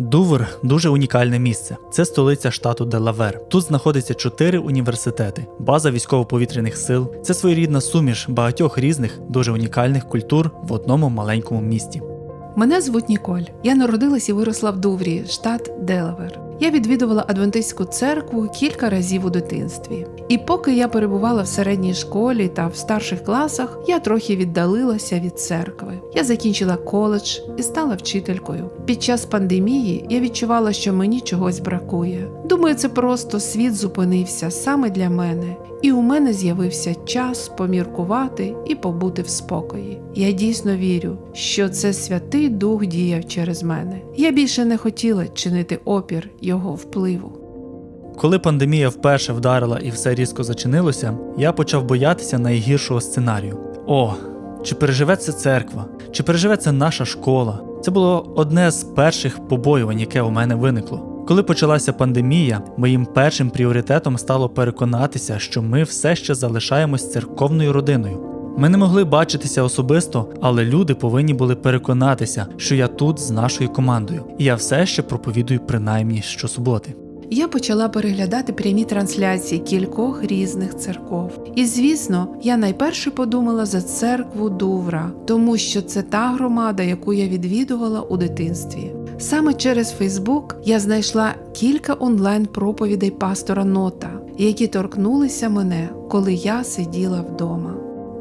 Дувр дуже унікальне місце. Це столиця штату Делавер. Тут знаходиться чотири університети, база військово-повітряних сил. Це своєрідна суміш багатьох різних, дуже унікальних культур в одному маленькому місті. Мене звуть Ніколь. Я народилась і виросла в Дуврі, штат Делавер. Я відвідувала адвентистську церкву кілька разів у дитинстві. І поки я перебувала в середній школі та в старших класах, я трохи віддалилася від церкви. Я закінчила коледж і стала вчителькою. Під час пандемії я відчувала, що мені чогось бракує. Думаю, це просто світ зупинився саме для мене, і у мене з'явився час поміркувати і побути в спокої. Я дійсно вірю, що це святий дух діяв через мене. Я більше не хотіла чинити опір його впливу. Коли пандемія вперше вдарила і все різко зачинилося, я почав боятися найгіршого сценарію. О, чи переживе це церква, чи переживе це наша школа? Це було одне з перших побоювань, яке у мене виникло. Коли почалася пандемія, моїм першим пріоритетом стало переконатися, що ми все ще залишаємось церковною родиною. Ми не могли бачитися особисто, але люди повинні були переконатися, що я тут з нашою командою, і я все ще проповідую принаймні щосуботи. Я почала переглядати прямі трансляції кількох різних церков. І звісно, я найперше подумала за церкву Дувра, тому що це та громада, яку я відвідувала у дитинстві. Саме через Фейсбук я знайшла кілька онлайн-проповідей пастора Нота, які торкнулися мене, коли я сиділа вдома.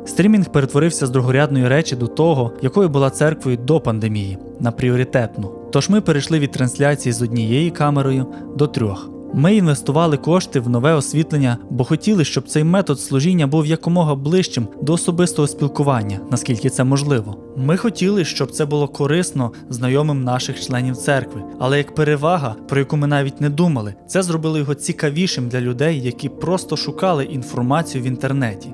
Стрімінг перетворився з другорядної речі до того, якою була церквою до пандемії, на пріоритетну. Тож ми перейшли від трансляції з однією камерою до трьох. Ми інвестували кошти в нове освітлення, бо хотіли, щоб цей метод служіння був якомога ближчим до особистого спілкування, наскільки це можливо. Ми хотіли, щоб це було корисно знайомим наших членів церкви, але як перевага, про яку ми навіть не думали, це зробило його цікавішим для людей, які просто шукали інформацію в інтернеті.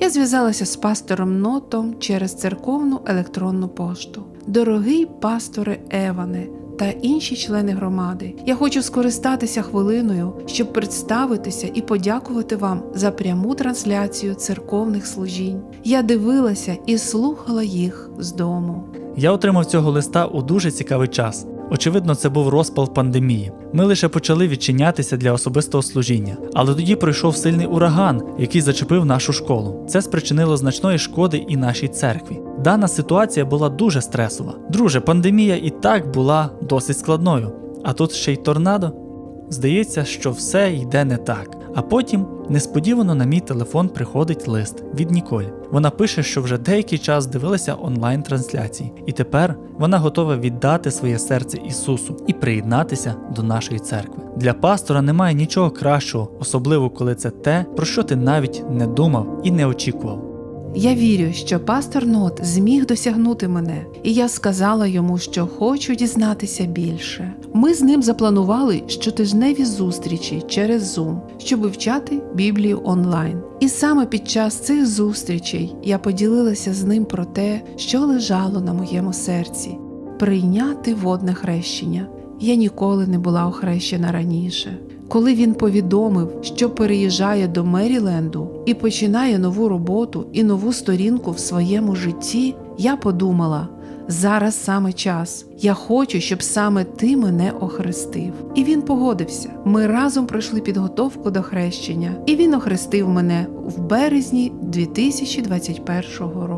Я зв'язалася з пастором Нотом через церковну електронну пошту. Дорогий пасторе Еване та інші члени громади, я хочу скористатися хвилиною, щоб представитися і подякувати вам за пряму трансляцію церковних служінь. Я дивилася і слухала їх з дому. Я отримав цього листа у дуже цікавий час. Очевидно, це був розпал пандемії. Ми лише почали відчинятися для особистого служіння, але тоді пройшов сильний ураган, який зачепив нашу школу. Це спричинило значної шкоди і нашій церкві. Дана ситуація була дуже стресова. Друже, пандемія і так була досить складною. А тут ще й торнадо. Здається, що все йде не так. А потім несподівано на мій телефон приходить лист від Ніколь. Вона пише, що вже деякий час дивилася онлайн-трансляції, і тепер вона готова віддати своє серце Ісусу і приєднатися до нашої церкви. Для пастора немає нічого кращого, особливо коли це те, про що ти навіть не думав і не очікував. Я вірю, що пастор Нот зміг досягнути мене, і я сказала йому, що хочу дізнатися більше. Ми з ним запланували щотижневі зустрічі через Zoom, щоб вивчати Біблію онлайн. І саме під час цих зустрічей я поділилася з ним про те, що лежало на моєму серці прийняти водне хрещення. Я ніколи не була охрещена раніше. Коли він повідомив, що переїжджає до Меріленду і починає нову роботу і нову сторінку в своєму житті, я подумала: зараз саме час. Я хочу, щоб саме ти мене охрестив. І він погодився. Ми разом пройшли підготовку до хрещення, і він охрестив мене в березні 2021 року.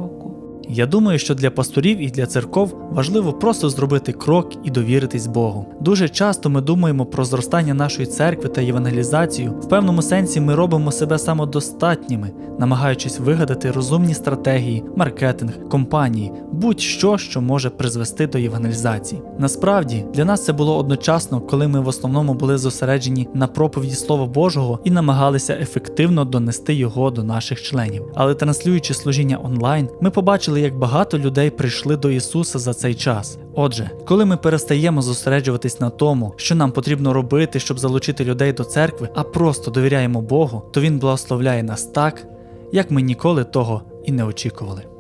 Я думаю, що для пасторів і для церков важливо просто зробити крок і довіритись Богу. Дуже часто ми думаємо про зростання нашої церкви та євангелізацію. В певному сенсі ми робимо себе самодостатніми, намагаючись вигадати розумні стратегії, маркетинг, компанії, будь-що, що може призвести до євангелізації. Насправді для нас це було одночасно, коли ми в основному були зосереджені на проповіді Слова Божого і намагалися ефективно донести його до наших членів. Але транслюючи служіння онлайн, ми побачили, як багато людей прийшли до Ісуса за цей час. Отже, коли ми перестаємо зосереджуватись на тому, що нам потрібно робити, щоб залучити людей до церкви, а просто довіряємо Богу, то Він благословляє нас так, як ми ніколи того і не очікували.